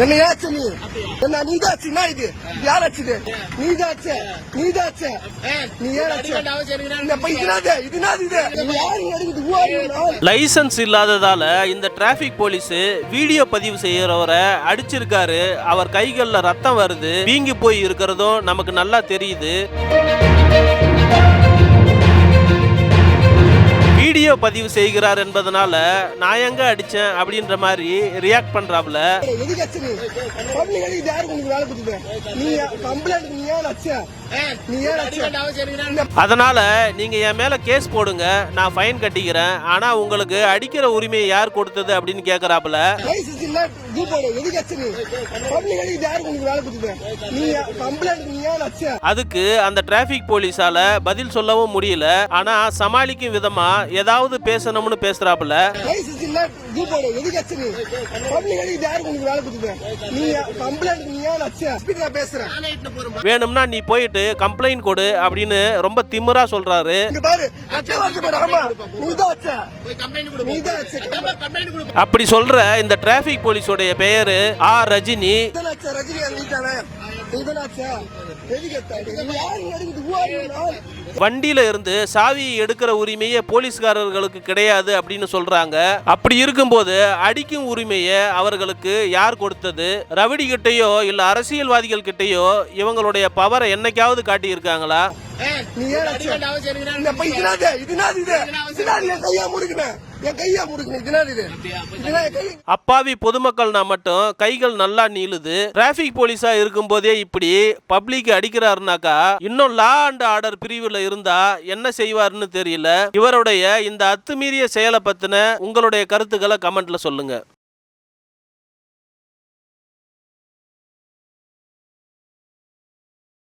என்ன ஏச்சு நீ என்ன நீதாச்சு என்ன இது நீதாச்சு நீ இது இது யாரு எடுக்குது ஊவாரி லைசன்ஸ் இல்லாததால இந்த டிராஃபிக் போலீஸ் வீடியோ பதிவு செய்யறவரை அடிச்சிருக்காரு. அவர் கைகள்ல ரத்தம் வருது. வீங்கி போய் இருக்கிறதும் நமக்கு நல்லா தெரியுது. வீடியோ பதிவு செய்கிறார் என்பதனால நான் எங்க அடிச்சேன்? அப்படின்ற மாதிரி ரியாக்ட் பண்றாப்ல எதுக்கு நீ கம்ப்ளைண்ட் நீ ஏன் அதனால நீங்க என் மேல கேஸ் போடுங்க. நான் ஃபைன் கட்டிக்கிறேன். ஆனா உங்களுக்கு அடிக்கிற உரிமையை யார் கொடுத்தது அப்படின்னு கேக்குறாப்புல? அதுக்கு அந்த டிராபிக் போலீஸால பதில் சொல்லவும் முடியல. ஆனா சமாளிக்கும் விதமா ஏதாவது பேசணும்னு பேசுறாப்புல? லைசன்ஸ் இல்ல இது போடு எதுக்காச்சு நீ பப்ளிக் அடிக்குது யாரு உனக்கு வேலை கொடுக்குது? நீ கம்ப்ளைண்ட் நீ ஏன் அச்ச ஸ்பீக்கரா பேசுறேன். வேணும்னா நீ போயிட்டு கம்ப்ளைண்ட் கொடு அப்படின்னு ரொம்ப திமிரா சொல்றாரு. பாரு அப்படி சொல்ற இந்த டிராஃபிக் போலீஸோடைய பெயரு ஆர் ரஜினி. ரஜினி வண்டியில இருந்து சாவியை எடுக்கிற உரிமையே போலீஸ்காரர்களுக்கு கிடையாது அப்படின்னு சொல்றாங்க. அப்படி இருக்கும்போது அடிக்கும் உரிமையை அவர்களுக்கு யார் கொடுத்தது? ரவிடி கிட்டயோ இல்ல அரசியல்வாதிகள் கிட்டயோ இவங்களுடைய பவரை என்னைக்காவது காட்டி அப்பாவி பொதுமக்கள்னா மட்டும் கைகள் நல்லா நீளுது. டிராபிக் போலீஸா இருக்கும்போதே இப்படி பப்ளிக் அடிக்கிறாருனாக்கா இன்னும் லா அண்ட் ஆர்டர் பிரிவுல இருந்தா என்ன செய்வாருன்னு தெரியல. இவருடைய இந்த அத்துமீறிய செயலை பத்தின உங்களுடைய கருத்துக்களை கமெண்ட்ல சொல்லுங்க.